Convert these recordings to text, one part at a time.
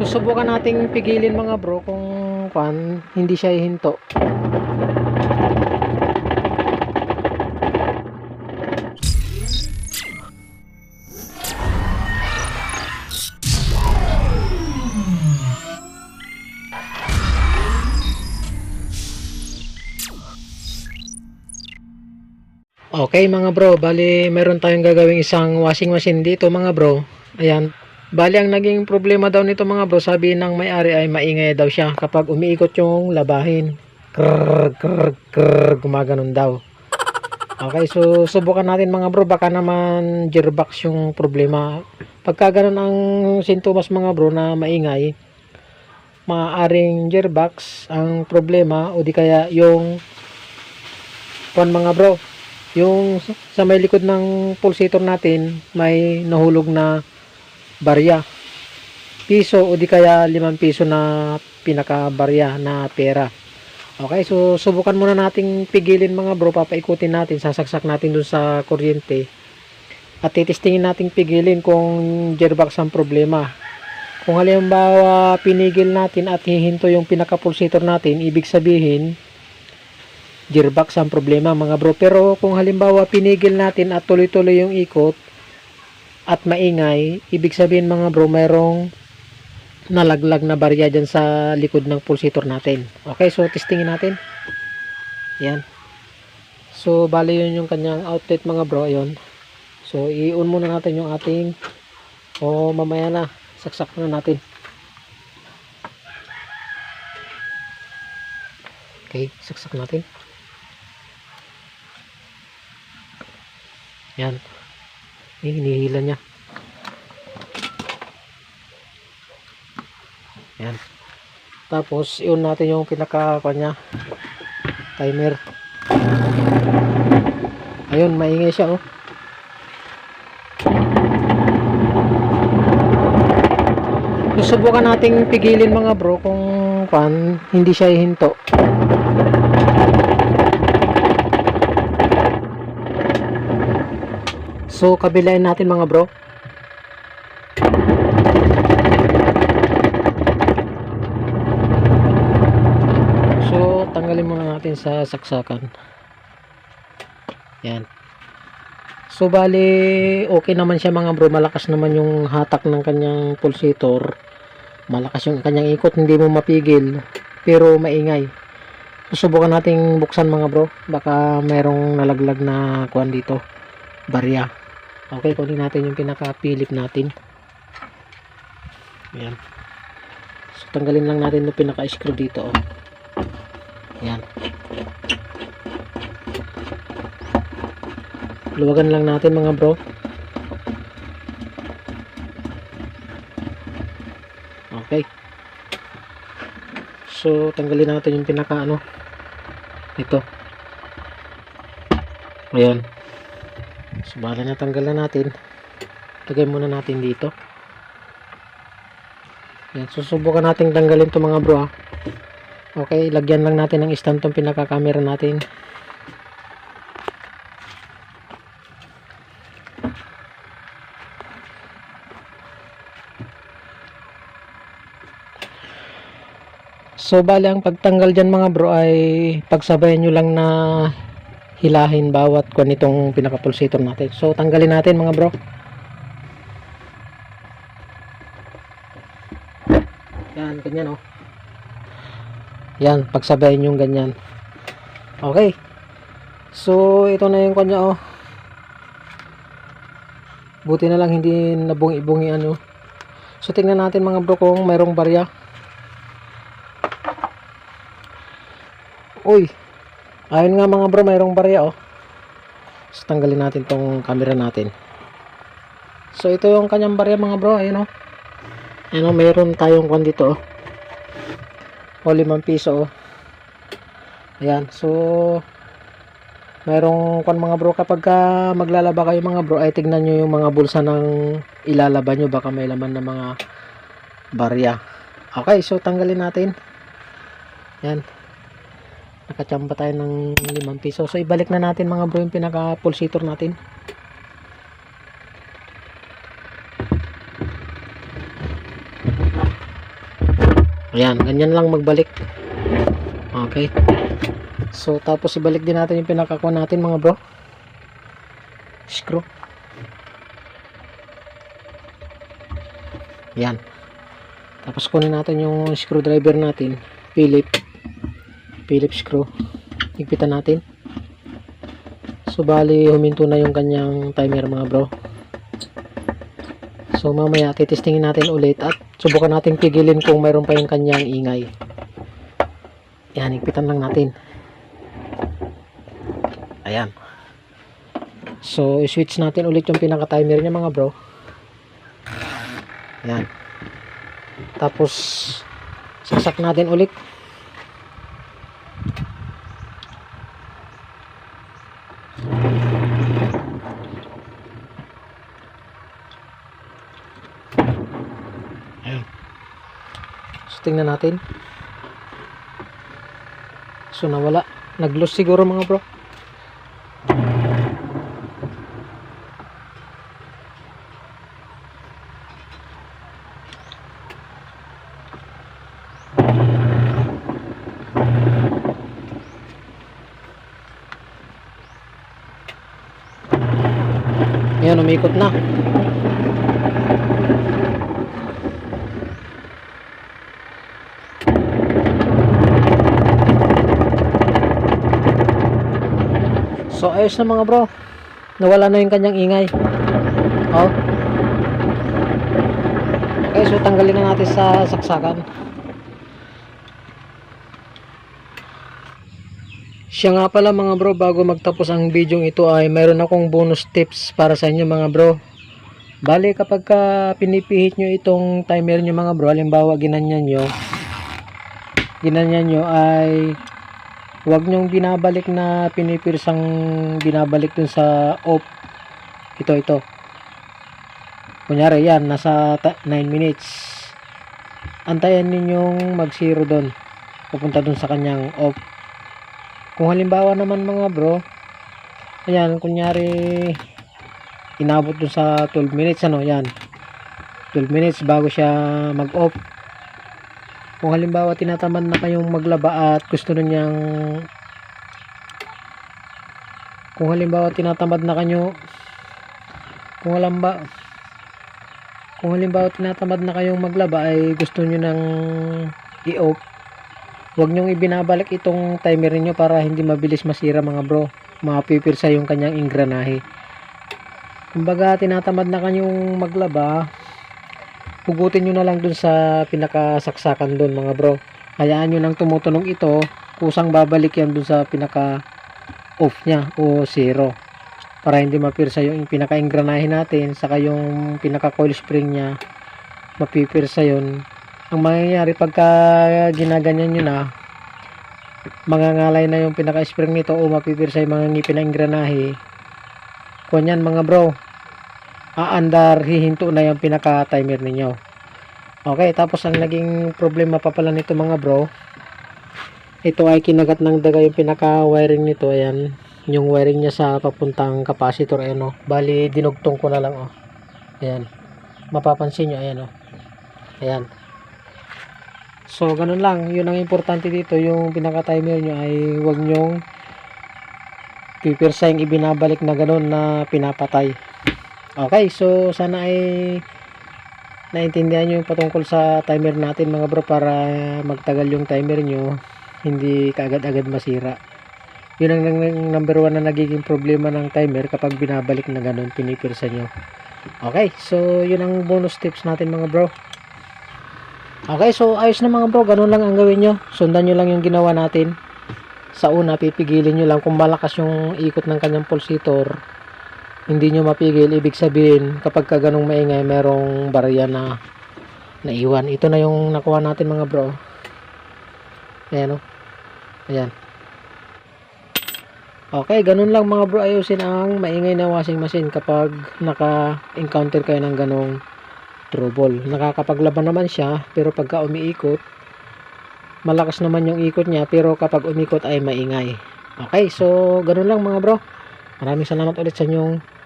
Susubukan nating pigilin mga bro kung kwan, hindi siya hihinto. Okay mga bro, bali meron tayong gagawing isang washing machine dito mga bro. Ayan. Bali ang naging problema daw nito mga bro, sabi ng may-ari ay maingay daw siya kapag umiikot yung labahin. Krrr, krrr, krrr, gumaganon daw. Okay, so subukan natin mga bro, baka naman gearbox yung problema. Pagka ganun ang sintomas mga bro na maingay, maaaring gearbox ang problema o di kaya yung pan mga bro, yung sa may likod ng pulsator natin may nahulog na barya. Piso o di kaya limang piso na pinaka barya na pera. Okay so subukan muna nating pigilin mga bro. Papaikutin natin sasaksak natin dun sa kuryente. At titistingin nating pigilin kung gearbox ang problema. Kung halimbawa pinigil natin at hihinto yung pinaka pulsator natin ibig sabihin gearbox ang problema mga bro. Pero kung halimbawa pinigil natin at tuloy-tuloy yung ikot at maingay, ibig sabihin mga bro, mayroong nalaglag na barya dyan sa likod ng pulsator natin. Okay, so testingin natin. Yan. So, bali yun yung kanyang outlet mga bro. Ayun. So, i-on muna natin yung ating o mamaya na. Saksak na natin. Okay, saksak natin. Yan. Eh, hinihila niya. Yan. Tapos, iyon natin yung pinaka kanya timer. Ayun, maingay siya oh. Susubukan nating pigilin mga bro kung kwan, hindi siya hihinto. So, kabilain natin mga bro. So, tanggalin muna natin sa saksakan. Yan. So, bali, okay naman siya mga bro. Malakas naman yung hatak ng kanyang pulsator. Malakas yung kanyang ikot. Hindi mo mapigil. Pero maingay. Susubukan nating buksan mga bro. Baka mayroong nalaglag na kuan dito. Barya. Okay, kunin natin yung pinaka-philip natin. Ayan. So, tanggalin lang natin yung pinaka-screw dito. Oh. Ayan. Luwagan lang natin mga bro. Okay. So, tanggalin natin yung pinaka ano. Ito. Ayan. So, bala na tanggalan natin. Lagay muna natin dito. Yan, susubukan natin tanggalin to mga bro. ah. Okay, lagyan lang natin ng stand tong pinaka-camera natin. So, bali ang pagtanggal dyan mga bro ay pagsabayan nyo lang na hilahin bawat kung itong pinaka-pulsator natin. So, tanggalin natin mga bro. Yan, ganyan oh. Yan, pagsabayan yung ganyan. Okay. So, ito na yung kanya oh. Buti na lang hindi nabungi-bungi ano. So, tingnan natin mga bro kung mayroong barya. Ayun nga mga bro, mayroong barya oh. So, tanggalin natin tong camera natin. So, ito yung kanyang barya mga bro, ayun oh. Ayun oh, mayroon tayong kwan dito oh. O, limang piso oh. Ayan, so, mayroong kwan mga bro, kapag ka maglalaba kayo mga bro, ay tignan nyo yung mga bulsa ng ilalaba nyo, baka may laman na mga barya. Okay, so tanggalin natin. Yan nakachamba tayo ng 5 piso so ibalik na natin mga bro yung pinaka pulsator natin Ayan, ganyan lang magbalik. Okay. So, tapos ibalik din natin yung pinakakuha natin mga bro. Screw. Yan. Tapos kunin natin yung screwdriver natin. Philip. Philip screw. Higpitan natin. So, bali, huminto na yung kanyang timer mga bro. So, mamaya, titestingin natin ulit at subukan natin pigilin kung mayroon pa yung kanyang ingay. Yan, higpitan lang natin. Ayan. So, i-switch natin ulit yung pinaka-timer niya mga bro. Ayan. Tapos, saksak natin ulit. So, tingnan natin. So, nawala. Nag-lose siguro mga bro. Ayan, umikot na. So, ayos na mga bro. Nawala na yung kanyang ingay. Oh. Okay, so tanggalin na natin sa saksakan. Siya nga pala mga bro, bago magtapos ang video ito ay mayroon akong bonus tips para sa inyo mga bro. Bale kapag ka pinipihit nyo itong timer nyo mga bro, halimbawa ginanyan nyo, ginanyan nyo ay huwag nyong binabalik na pinipirsang binabalik dun sa off. Ito, ito. Kunyari yan, nasa 9 minutes. Antayan ninyong mag zero doon. Pupunta dun sa kanyang off. Kung halimbawa naman mga bro, ayan, kunyari, inabot dun sa 12 minutes, ano, yan. 12 minutes bago siya mag-off. Kung halimbawa tinatamad na kayong maglaba at gusto nyo niyang kung halimbawa tinatamad na kanyo kung halimbawa kung halimbawa tinatamad na kayong maglaba ay gusto nyo nang i-off huwag nyong ibinabalik itong timer niyo para hindi mabilis masira mga bro. Mapipirsa yung kanyang ingranahe. Kumbaga tinatamad na kanyong maglaba hugutin nyo na lang dun sa pinakasaksakan dun mga bro. Hayaan nyo nang tumutunog ito. Kusang babalik yan dun sa pinaka off nya o zero. Para hindi mapirsa yung pinaka ingranahe natin saka yung pinaka coil spring nya mapipirsa yun. Ang mangyayari pagka ginaganyan nyo na mangangalay na yung pinaka spring nito o mapipirsa yung mga ngipin na ingranahe. Kunyan mga bro aandar hihinto na yung pinaka timer ninyo. Okay tapos ang naging problema pa pala nito mga bro ito ay kinagat ng daga yung pinaka wiring nito. Ayan yung wiring niya sa papuntang capacitor ayan oh. bali dinugtong ko na lang oh. Ayan mapapansin nyo ayan oh. Ayan. So ganun lang. Yun ang importante dito. Yung pinaka timer nyo ay huwag nyong pipirsa yung ibinabalik na ganun na pinapatay Okay, so sana ay naintindihan nyo yung patungkol sa timer natin mga bro para magtagal yung timer nyo hindi kaagad-agad masira. Yun ang, number one na nagiging problema ng timer kapag binabalik na ganun, pinipirsa nyo. Okay, so yun ang bonus tips natin mga bro. Okay, so ayos na mga bro, ganun lang ang gawin nyo. Sundan nyo lang yung ginawa natin. Sa una, pipigilin nyo lang kung malakas yung ikot ng kanyang pulsator hindi nyo mapigil ibig sabihin kapag ka ganong maingay merong barya na naiwan. Ito na yung nakuha natin mga bro. Ayan o ayan. Okay ganun lang mga bro. Ayusin ang maingay na washing machine kapag naka encounter kayo ng ganong trouble. Nakakapaglaban naman siya pero pagka umiikot malakas naman yung ikot niya pero kapag umikot ay maingay. Okay so ganun lang mga bro. Maraming salamat ulit sa inyong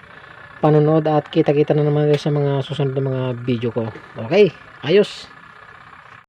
panonood at kita-kita na naman sa mga susunod na mga video ko. Okay, ayos.